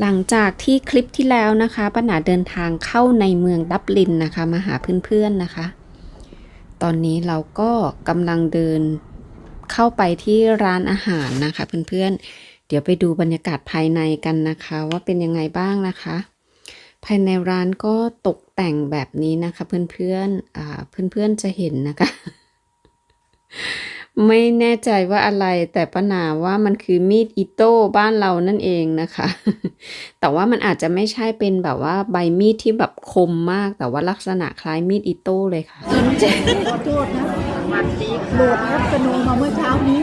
หลังจากที่คลิปที่แล้วนะคะป้าหาเดินทางเข้าในเมืองดับลินนะคะ มาหาเพื่อนๆนะคะ ตอนนี้เราก็กำลังเดินเข้าไปที่ร้านอาหารนะคะ เพื่อนๆ เดี๋ยวไปดูบรรยากาศภายในกันนะคะ ว่าเป็นยังไงบ้างนะคะ ภายในร้านก็ตกแต่งแบบนี้นะคะ เพื่อนๆอ่าเพื่อนๆจะเห็นนะคะ ไม่แน่ใจว่าอะไรแต่ป้าหนาว่ามันคือมีดอิโต้บ้านเรานั่นเองนะคะ แต่ว่ามันอาจจะไม่ใช่เป็นแบบว่าใบมีดที่แบบคมมาก แต่ว่าลักษณะคล้ายมีดอิโต้เลยค่ะขอโทษนะวันดีโหลดแอปสโนว์มาเมื่อเช้านี้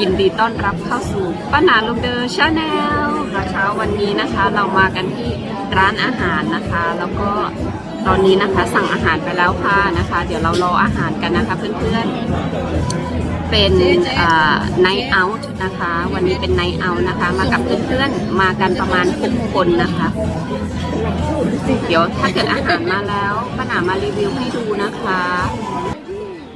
ยินดีต้อนรับเข้าสู่ป้าหนาลูกเดอร์ชาแนลนะคะวันนี้นะคะ เรามากันที่ร้านอาหารนะคะ แล้วก็ตอนนี้นะคะสั่งอาหารไปแล้วค่ะนะคะ เดี๋ยวเรารออาหารกันนะคะเพื่อนๆ เป็นไนท์เอาท์นะคะ วันนี้เป็นไนท์เอาท์นะคะ มากับเพื่อนๆ มากันประมาณ6คนนะคะ เดี๋ยวถ้าเกิดอาหารมาแล้วป้าหนามารีวิวให้ดูนะคะ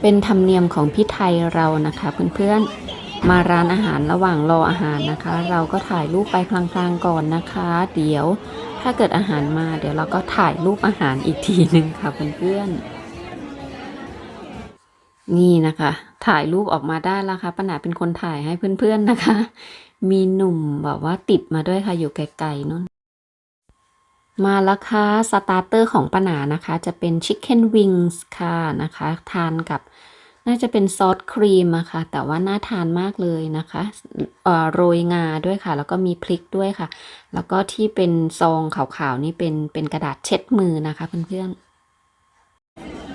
เป็นธรรมเนียมของพี่ไทยเรานะคะเพื่อนๆ มาร้านอาหารระหว่างรออาหารนะคะ เราก็ถ่ายรูปไปพลางๆก่อนนะคะ เดี๋ยวถ้าเกิดอาหารมา เดี๋ยวเราก็ถ่ายรูปอาหารอีกทีนึงค่ะเพื่อนๆ นี่นะคะ ถ่ายรูปออกมาได้แล้วค่ะป้าหาเป็นคนถ่ายให้เพื่อนๆนะคะ มีหนุ่มแบบว่าติดมาด้วยค่ะอยู่ไกลๆนู่นมาแล้วค่ะสตาร์เตอร์ของป้าหานะคะ จะเป็นชิคเก้นวิงส์ค่ะนะคะ ทานกับน่าจะเป็นซอสครีมอะค่ะ แต่ว่าน่าทานมากเลยนะคะเออโรยงาด้วยค่ะ แล้วก็มีพริกด้วยค่ะ แล้วก็ที่เป็นซองขาวๆนี่เป็นเป็นกระดาษเช็ดมือนะคะเพื่อนๆ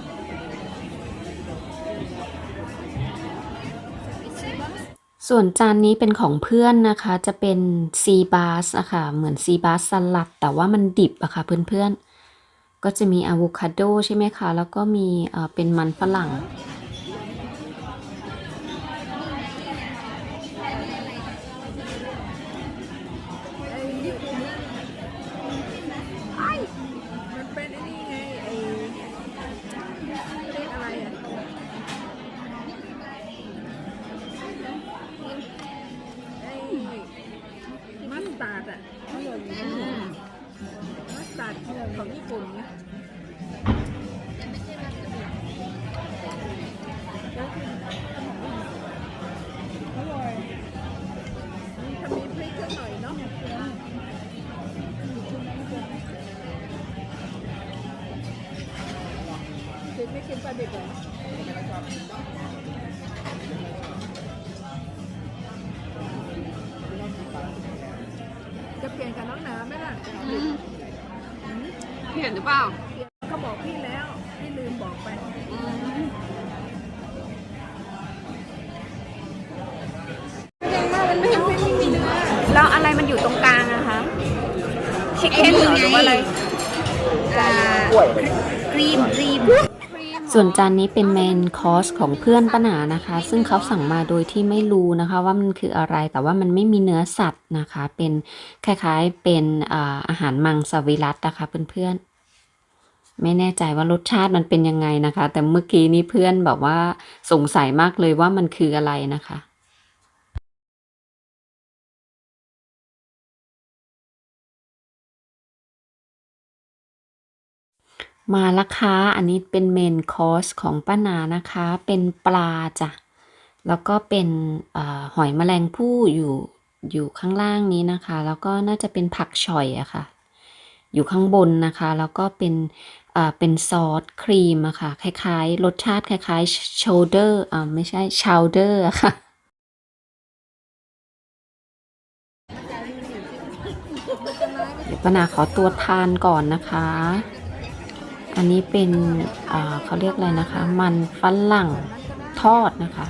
ส่วนจานนี้เป็นของเพื่อนนะคะ จะเป็นซีบาสอะค่ะ เหมือนซีบาสสลัด แต่ว่ามันดิบอะค่ะเพื่อนๆ ก็จะมีอะโวคาโดใช่ไหมคะ แล้วก็มีเป็นมันฝรั่ง ของญี่ปุ่นนะอร่อยถ้ามีพริกก็หน่อยเนาะคิดไม่กินปลาดิบเหรอจะเปลี่ยนกับน้องหนาไหมล่ะ เห็นหรือเปล่าเขาบอกพี่แล้วพี่ลืมบอกไปแล้วอะไรมันอยู่ตรงกลางอะคะชิคเก้นหรือว่าอะไรครีมครีม ส่วนจานนี้เป็นเมนคอร์สของเพื่อนป้าหนานะคะ ซึ่งเขาสั่งมาโดยที่ไม่รู้นะคะ ว่ามันคืออะไรแต่ว่ามันไม่มีเนื้อสัตว์นะคะ เป็นคล้ายๆเป็นอาอาหารมังสวิรัตนะคะเพื่อนๆไม่แน่ใจว่ารสชาติมันเป็นยังไงนะคะ แต่เมื่อกี้นี้เพื่อนแบบว่าสงสัยมากเลยว่ามันคืออะไรนะคะ มาละคะอันนี้เป็นเมนคอร์สของป้านานะคะ เป็นปลาจ้ะ แล้วก็เป็นอหอยแมลงภู่อยู่อยู่ข้างล่างนี้นะคะ แล้วก็น่าจะเป็นผักฉ่อยอะค่ะ อยู่ข้างบนนะคะ แล้วก็เป็นเป็นซอสครีมอะค่ะ คล้ายๆ รสชาติคล้ายๆ โชเดอร์อ่าไม่ใช่ชาวเดอร์อะค่ะเดี๋ยวป้านาขอตัวทานก่อนนะคะ อันนี้เป็นเขาเรียกอะไรนะคะ มันฝรั่งทอดนะคะ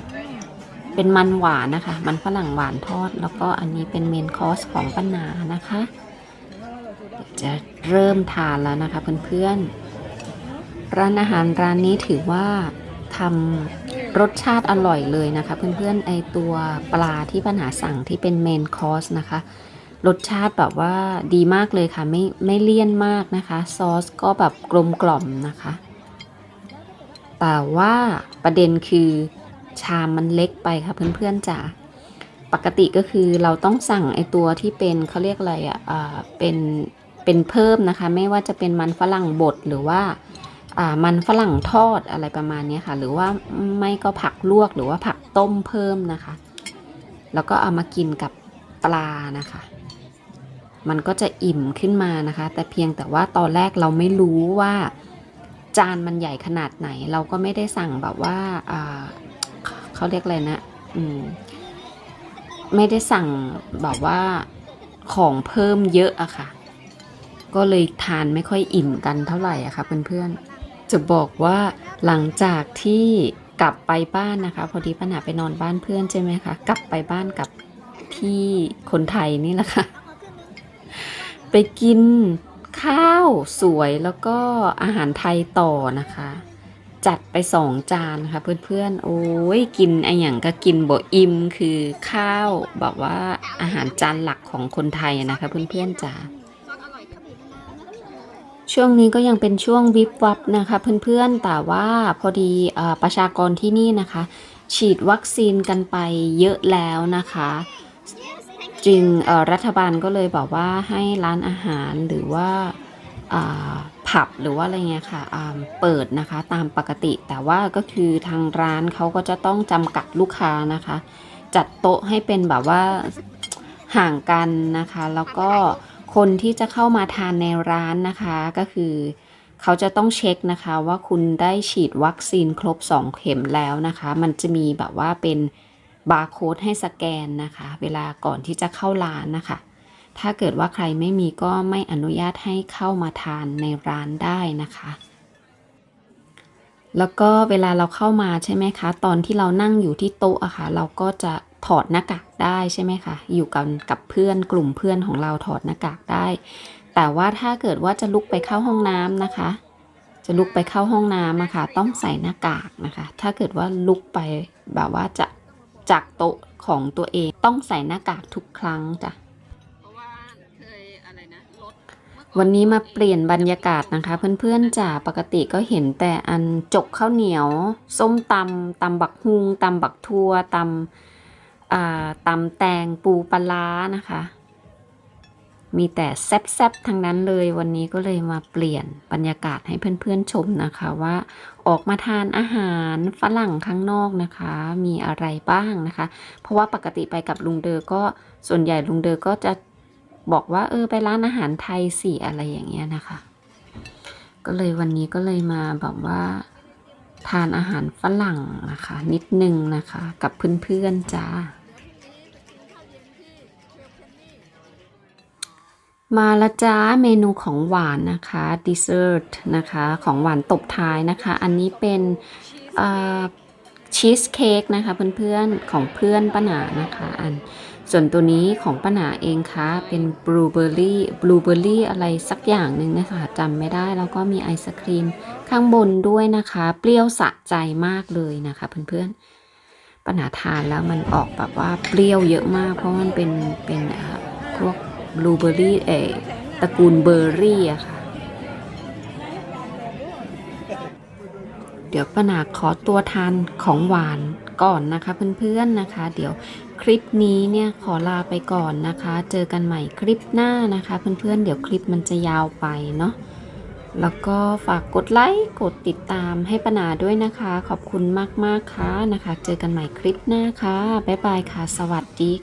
เป็นมันหวานนะคะ มันฝรั่งหวานทอด แล้วก็อันนี้เป็นเมนคอสของป้านานะคะ จะเริ่มทานแล้วนะคะเพื่อนๆ ร้านอาหารร้านนี้ถือว่าทำรสชาติอร่อยเลยนะคะ เพื่อนๆไอตัวปลาที่ปัญหาสั่งที่เป็นเมนคอสนะคะ รสชาติแบบว่าดีมากเลยค่ะ ไม่ไม่เลี่ยนมากนะคะ ซอสก็แบบกลมกล่อมนะคะ แต่ว่าประเด็นคือชามมันเล็กไปค่ะเพื่อนๆจ๋าปกติก็คือเราต้องสั่งไอตัวที่เป็นเขาเรียกอะไรอะอ่าเป็นเป็นเพิ่มนะคะ ไม่ว่าจะเป็นมันฝรั่งบดหรือว่ามันฝรั่งทอดอะไรประมาณนี้ค่ะ หรือว่าไม่ก็ผักลวกหรือว่าผักต้มเพิ่มนะคะ แล้วก็เอามากินกับปลานะคะ มันก็จะอิ่มขึ้นมานะคะ แต่เพียงแต่ว่าตอนแรกเราไม่รู้ว่า จานมันใหญ่ขนาดไหน เราก็ไม่ได้สั่งแบบว่าเขาเรียกอะไรนะมไม่ได้สั่งแบบว่าของเพิ่มเยอะอะค่ะ ก็เลยทานไม่ค่อยอิ่มกันเท่าไหร่อะค่ะเพื่อนๆ จะบอกว่าหลังจากที่กลับไปบ้านนะคะ พอดีปัญหาไปนอนบ้านเพื่อนใช่ไหมคะ กลับไปบ้านกับพี่คนไทยนี่แหละค่ะ ไปกินข้าวสวยแล้วก็อาหารไทยต่อนะคะ จัดไปสองจานค่ะเพื่อนๆ โอ้ยกินไออย่างก็กินบ่อิ่มคือข้าวแบบว่าอาหารจานหลักของคนไทยนะคะ เพื่อนๆจ๋าช่วงนี้ก็ยังเป็นช่วงวิบวับนะคะ เพื่อนๆ แต่ว่าพอดีอประชากรที่นี่นะคะ ฉีดวัคซีนกันไปเยอะแล้วนะคะ จึงรัฐบาลก็เลยบอกว่าให้ร้านอาหารหรือว่าผับหรือว่าอะไรเงี้ยค่ะเปิดนะคะตามปกติ แต่ว่าก็คือทางร้านเขาก็จะต้องจำกัดลูกค้านะคะ จัดโต๊ะให้เป็นแบบว่าห่างกันนะคะ แล้วก็คนที่จะเข้ามาทานในร้านนะคะก็คือเขาจะต้องเช็คนะคะว่าคุณได้ฉีดวัคซีนครบ 2 เข็มแล้วนะคะ มันจะมีแบบว่าเป็น บาร์โค้ดให้สแกนนะคะ เวลาก่อนที่จะเข้าร้านนะคะ ถ้าเกิดว่าใครไม่มีก็ไม่อนุญาตให้เข้ามาทานในร้านได้นะคะ แล้วก็เวลาเราเข้ามาใช่ไหมคะ ตอนที่เรานั่งอยู่ที่โต๊ะอะค่ะ เราก็จะถอดหน้ากากได้ใช่ไหมคะ อยู่กันกับเพื่อนกลุ่มเพื่อนของเราถอดหน้ากากได้ แต่ว่าถ้าเกิดว่าจะลุกไปเข้าห้องน้ำนะคะ จะลุกไปเข้าห้องน้ำอะค่ะ ต้องใส่หน้ากากนะคะ ถ้าเกิดว่าลุกไปแบบว่าจะ จากโต๊ะของตัวเองต้องใส่หน้ากากทุกครั้งจ้ะเพราะว่าเคยอะไรนะรถวันนี้มาเปลี่ยนบรรยากาศนะคะเพื่อนๆจ๋าปกติก็เห็นแต่อันจกข้าวเหนียว ส้มตำตำบักฮุงตำบักทัวตำอ่าตำแตงปูปลาร้านะคะ มีแต่แซ่บๆทั้งนั้นเลย วันนี้ก็เลยมาเปลี่ยนบรรยากาศให้เพื่อนๆชมนะคะว่า ออกมาทานอาหารฝรั่งข้างนอกนะคะ มีอะไรบ้างนะคะ เพราะว่าปกติไปกับลุงเดอก็ส่วนใหญ่ลุงเดอก็จะบอกว่าเออไปร้านอาหารไทยสิอะไรอย่างเงี้ยนะคะ ก็เลยวันนี้ก็เลยมาแบบว่าทานอาหารฝรั่งนะคะ นิดนึงนะคะ กับเพื่อนๆจ้า มาละจ้าเมนูของหวานนะคะดิเซอร์ทนะคะของหวานตบท้ายนะคะ อันนี้เป็นชีสเค้กนะคะเพื่อนๆของเพื่อนป้าหนานะคะอันส่วนตัวนี้ของป้าหนาเองคะเป็นบลูเบอร์รี่บลูเบอร์รี่อะไรสักอย่างหนึ่งนะคะจำไม่ได้แล้วก็มีไอศครีมข้างบนด้วยนะคะ เปรี้ยวสะใจมากเลยนะคะเพื่อนๆป้าหนาทานแล้วมันออกแบบว่าเปรี้ยวเยอะมาก เพราะมันเป็นเป็นพวก บลูเบอร์รี่เอตระกูลเบอร์รี่อะค่ะ เดี๋ยวป้านาขอตัวทานของหวานก่อนนะคะเพื่อนๆนะคะ เดี๋ยวคลิปนี้เนี่ยขอลาไปก่อนนะคะ เจอกันใหม่คลิปหน้านะคะ เพื่อนๆเดี๋ยวคลิปมันจะยาวไปเนาะแล้วก็ฝากกดไลค์กดติดตามให้ปนาด้วยนะคะ ขอบคุณมากๆค่ะนะคะ เจอกันใหม่คลิปหน้าค่ะบ๊ายบายค่ะ สวัสดี